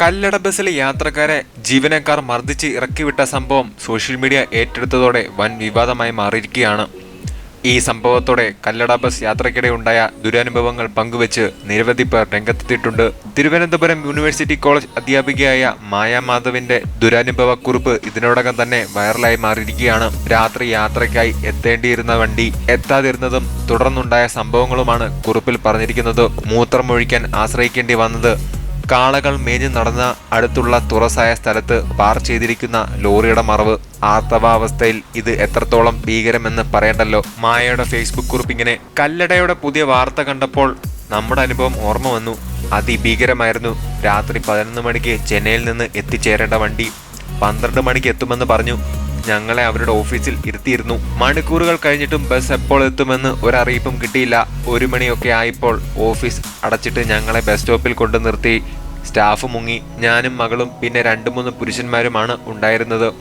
കല്ലട ബസ്സിലെ യാത്രക്കാരെ ജീവനക്കാർ മർദ്ദിച്ച് ഇറക്കിവിട്ട സംഭവം സോഷ്യൽ മീഡിയ ഏറ്റെടുത്തതോടെ വൻ വിവാദമായി മാറിയിരിക്കുകയാണ്. ഈ സംഭവത്തോടെ കല്ലട ബസ് യാത്രക്കിടെ ഉണ്ടായ ദുരനുഭവങ്ങൾ പങ്കുവച്ച് നിരവധി പേർ രംഗത്തെത്തിയിട്ടുണ്ട്. തിരുവനന്തപുരം യൂണിവേഴ്സിറ്റി കോളേജ് അധ്യാപികയായ മായ മാധവിന്റെ ദുരനുഭവ കുറിപ്പ് ഇതിനോടകം തന്നെ വൈറലായി മാറിയിരിക്കുകയാണ്. രാത്രി യാത്രയ്ക്കായി എത്തേണ്ടിയിരുന്ന വണ്ടി എത്താതിരുന്നതും തുടർന്നുണ്ടായ സംഭവങ്ങളുമാണ് കുറിപ്പിൽ പറഞ്ഞിരിക്കുന്നത്. മൂത്രമൊഴിക്കാൻ ആശ്രയിക്കേണ്ടി വന്നത് കാളകൾ മേഞ്ഞു നടന്ന അടുത്തുള്ള തുറസായ സ്ഥലത്ത് പാർ ചെയ്തിരിക്കുന്ന ലോറിയുടെ മറവ്. ആർത്തവാവസ്ഥയിൽ ഇത് എത്രത്തോളം ഭീകരമെന്ന് പറയണ്ടല്ലോ? മായയുടെ ഫേസ്ബുക്ക് കുറിപ്പിങ്ങനെ കല്ലടയുടെ പുതിയ വാർത്ത കണ്ടപ്പോൾ നമ്മുടെ അനുഭവം ഓർമ്മ വന്നു. അതിഭീകരമായിരുന്നു. രാത്രി പതിനൊന്ന് മണിക്ക് ചെന്നൈയിൽ നിന്ന് എത്തിച്ചേരേണ്ട വണ്ടി പന്ത്രണ്ട് മണിക്ക് എത്തുമെന്ന് പറഞ്ഞു. ഞങ്ങളെ അവരുടെ ഓഫീസിൽ ഇരുത്തിയിരുന്നു. മണിക്കൂറുകൾ കഴിഞ്ഞിട്ടും ബസ് എപ്പോൾ എത്തുമെന്ന് ഒരറിയിപ്പും കിട്ടിയില്ല. ഒരു മണിയൊക്കെ ആയപ്പോൾ ഓഫീസ് അടച്ചിട്ട് ഞങ്ങളെ ബസ് സ്റ്റോപ്പിൽ കൊണ്ടു നിർത്തി. സ്റ്റാഫ് മുങ്ങി. ഞാനും മകളും പിന്നെ രണ്ടു മൂന്ന് പുരുഷന്മാരുമാണ് ഉണ്ടായിരുന്നത്.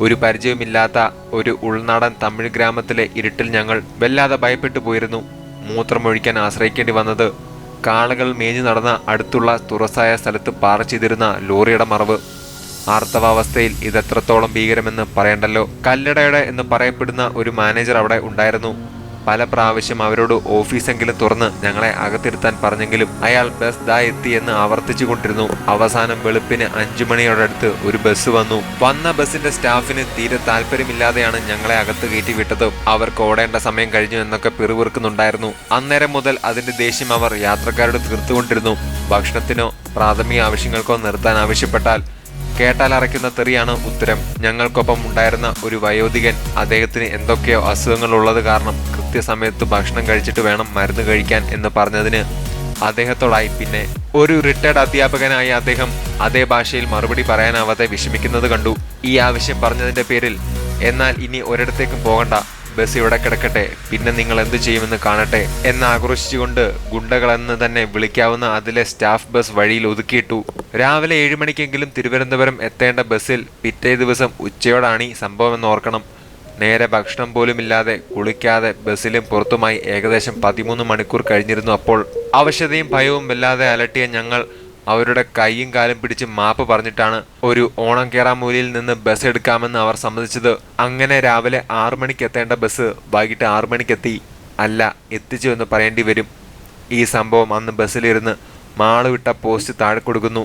ഒരു പരിചയമില്ലാത്ത ഒരു ഉൾനാടൻ തമിഴ് ഗ്രാമത്തിലെ ഇരുട്ടിൽ ഞങ്ങൾ വല്ലാതെ ഭയപ്പെട്ടു പോയിരുന്നു. മൂത്രമൊഴിക്കാൻ ആശ്രയിക്കേണ്ടി വന്നത്. കാളകൾ മേഞ്ഞു നടന്ന അടുത്തുള്ള തുറസായ സ്ഥലത്ത് പാർ ചെയ്തിരുന്ന ലോറിയുടെ മറവ്. ആർത്തവാവസ്ഥയിൽ ഇതെത്രത്തോളം ഭീകരമെന്ന് പറയണ്ടല്ലോ? കല്ലടയുടെ എന്ന് പറയപ്പെടുന്ന ഒരു മാനേജർ അവിടെ ഉണ്ടായിരുന്നു. പല പ്രാവശ്യം അവരോട് ഓഫീസെങ്കിലും തുറന്ന് ഞങ്ങളെ അകത്തിരുത്താൻ പറഞ്ഞെങ്കിലും അയാൾ ബസ് ദാ എത്തി എന്ന് ആവർത്തിച്ചു കൊണ്ടിരുന്നു അവസാനം വെളുപ്പിന് അഞ്ചു മണിയോടടുത്ത് ഒരു ബസ് വന്നു. വന്ന ബസിന്റെ സ്റ്റാഫിന് തീരെ താല്പര്യമില്ലാതെയാണ് ഞങ്ങളെ അകത്ത് കയറ്റി വിട്ടത്. അവർക്ക് ഓടേണ്ട സമയം കഴിഞ്ഞു എന്നൊക്കെ പിറുവിറുക്കുന്നുണ്ടായിരുന്നു അന്നേരം മുതൽ അതിന്റെ ദേഷ്യം അവർ യാത്രക്കാരോട് തീർത്തുകൊണ്ടിരുന്നു. ഭക്ഷണത്തിനോ പ്രാഥമിക ആവശ്യങ്ങൾക്കോ നിർത്താൻ ആവശ്യപ്പെട്ടാൽ കേട്ടാൽ അറയ്ക്കുന്ന തെറിയാണ് ഉത്തരം. ഞങ്ങൾക്കൊപ്പം ഉണ്ടായിരുന്ന ഒരു വയോധികൻ അദ്ദേഹത്തിന് എന്തൊക്കെയോ അസുഖങ്ങൾ ഉള്ളത് കാരണം കൃത്യസമയത്ത് ഭക്ഷണം കഴിച്ചിട്ട് വേണം മരുന്ന് കഴിക്കാൻ എന്ന് പറഞ്ഞതിന് അദ്ദേഹത്തോടായി. പിന്നെ ഒരു റിട്ടയർഡ് അധ്യാപകനായ അദ്ദേഹം അതേ ഭാഷയിൽ മറുപടി പറയാനാവാതെ വിഷമിക്കുന്നത് കണ്ടു. ഈ ആവശ്യം പറഞ്ഞതിന്റെ പേരിൽ എന്നാൽ ഇനി ഒരിടത്തേക്കും പോകണ്ട. ബസ് ഇവിടെ കിടക്കട്ടെ. പിന്നെ നിങ്ങൾ എന്തു ചെയ്യുമെന്ന് കാണട്ടെ. എന്ന് ആക്രോശിച്ചുകൊണ്ട് ഗുണ്ടകളെന്ന് തന്നെ വിളിക്കാവുന്ന അതിലെ സ്റ്റാഫ് ബസ് വഴിയിൽ ഒതുക്കിയിട്ടു. രാവിലെ ഏഴ് മണിക്കെങ്കിലും തിരുവനന്തപുരം എത്തേണ്ട ബസ്സിൽ പിറ്റേ ദിവസം ഉച്ചയോടാണ് ഈ സംഭവമെന്ന് ഓർക്കണം. നേരെ ഭക്ഷണം പോലുമില്ലാതെ കുളിക്കാതെ ബസ്സിലും പുറത്തുമായി ഏകദേശം പതിമൂന്ന് മണിക്കൂർ കഴിഞ്ഞിരുന്നു അപ്പോൾ അവശതയും ഭയവും വല്ലാതെ അലട്ടിയ ഞങ്ങൾ അവരുടെ കൈയും കാലും പിടിച്ച് മാപ്പ് പറഞ്ഞിട്ടാണ് ഒരു ഓണം കേറാമൂലിയിൽ നിന്ന് ബസ് എടുക്കാമെന്ന് അവർ സമ്മതിച്ചത്. അങ്ങനെ രാവിലെ ആറു മണിക്ക് എത്തേണ്ട ബസ് വൈകിട്ട് ആറു മണിക്കെത്തി. അല്ല എത്തിച്ചു എന്ന് പറയേണ്ടി വരും. ഈ സംഭവം അന്ന് ബസ്സിലിരുന്ന് മാൾ വിട്ട പോസ്റ്റ് താഴെ കൊടുക്കുന്നു.